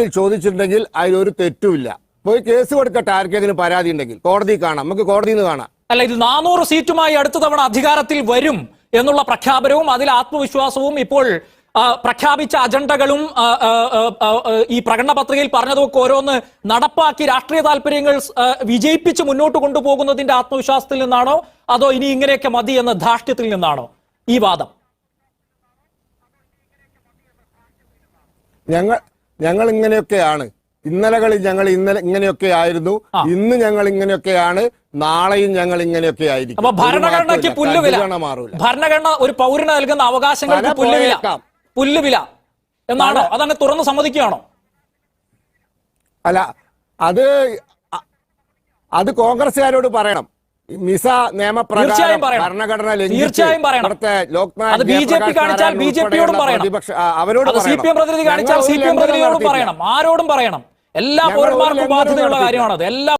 വിധത്തിൽ ചോദിച്ചിട്ടുണ്ടെങ്കിൽ അതിലൊരു തെറ്റുമില്ല. പോയി കേസ് കൊടുക്കട്ടെ ആർക്കെങ്കിലും പരാതി ഉണ്ടെങ്കിൽ. കോടതി കാണാം. നമുക്ക് കോടതിയിൽ നിന്ന് കാണാം. അല്ല ഇത് നാനൂറ് സീറ്റുമായി അടുത്ത തവണ അധികാരത്തിൽ വരും എന്നുള്ള പ്രഖ്യാപനവും അതിൽ ആത്മവിശ്വാസവും ഇപ്പോൾ പ്രഖ്യാപിച്ച അജണ്ടകളും ഈ പ്രകടന പത്രികയിൽ പറഞ്ഞതൊക്കെ ഓരോന്ന് നടപ്പാക്കി രാഷ്ട്രീയ താല്പര്യങ്ങൾ വിജയിപ്പിച്ച് മുന്നോട്ട് കൊണ്ടുപോകുന്നതിന്റെ ആത്മവിശ്വാസത്തിൽ നിന്നാണോ? അതോ ഇനി ഇങ്ങനെയൊക്കെ മതി എന്ന ധാർഷ്ട്യത്തിൽ നിന്നാണോ? ഈ വാദം. ഞങ്ങൾ ഞങ്ങൾ ഇങ്ങനെയൊക്കെയാണ് ഇന്നലകളിൽ ഞങ്ങൾ ഇന്നലെ ഇങ്ങനെയൊക്കെ ആയിരുന്നു. ഇന്ന് ഞങ്ങൾ ഇങ്ങനെയൊക്കെയാണ്. നാളെയും ഞങ്ങൾ ഇങ്ങനെയൊക്കെ ആയിരിക്കും അപ്പൊ ഭരണഘടനയ്ക്ക് പുല്ലുവില. ഭരണഘടന ഒരു പൗരന് നൽകുന്ന അവകാശങ്ങൾക്ക് പുല്ലുവില. പുല്ലുവില. എന്നാണോ? അതന്നെ തുറന്ന് സമ്മതിക്കുകയാണോ? അല്ല അത് അത് കോൺഗ്രസ്സുകാരോട് പറയണം. മിസ നിയമപ്രകാരം. ഭരണഘടന തീർച്ചയായും പറയണം. ഇവിടുത്തെ ലോക്നാഥ് അത് ബി ജെ പി കാണിച്ചാൽ നാരായൺ ബി ജെ പിയോടും പറയണം പ്രതിപക്ഷ അവരോട് സി പി എം പ്രതിനിധി കാണിച്ചാൽ ഞങ്ങൾ സി പി എം പ്രതിനിധിയോടും പറയണം ആരോടും പറയണം എല്ലാ പൗരന്മാർക്കും ബാധ്യതയുള്ള. കാര്യമാണത് എല്ലാ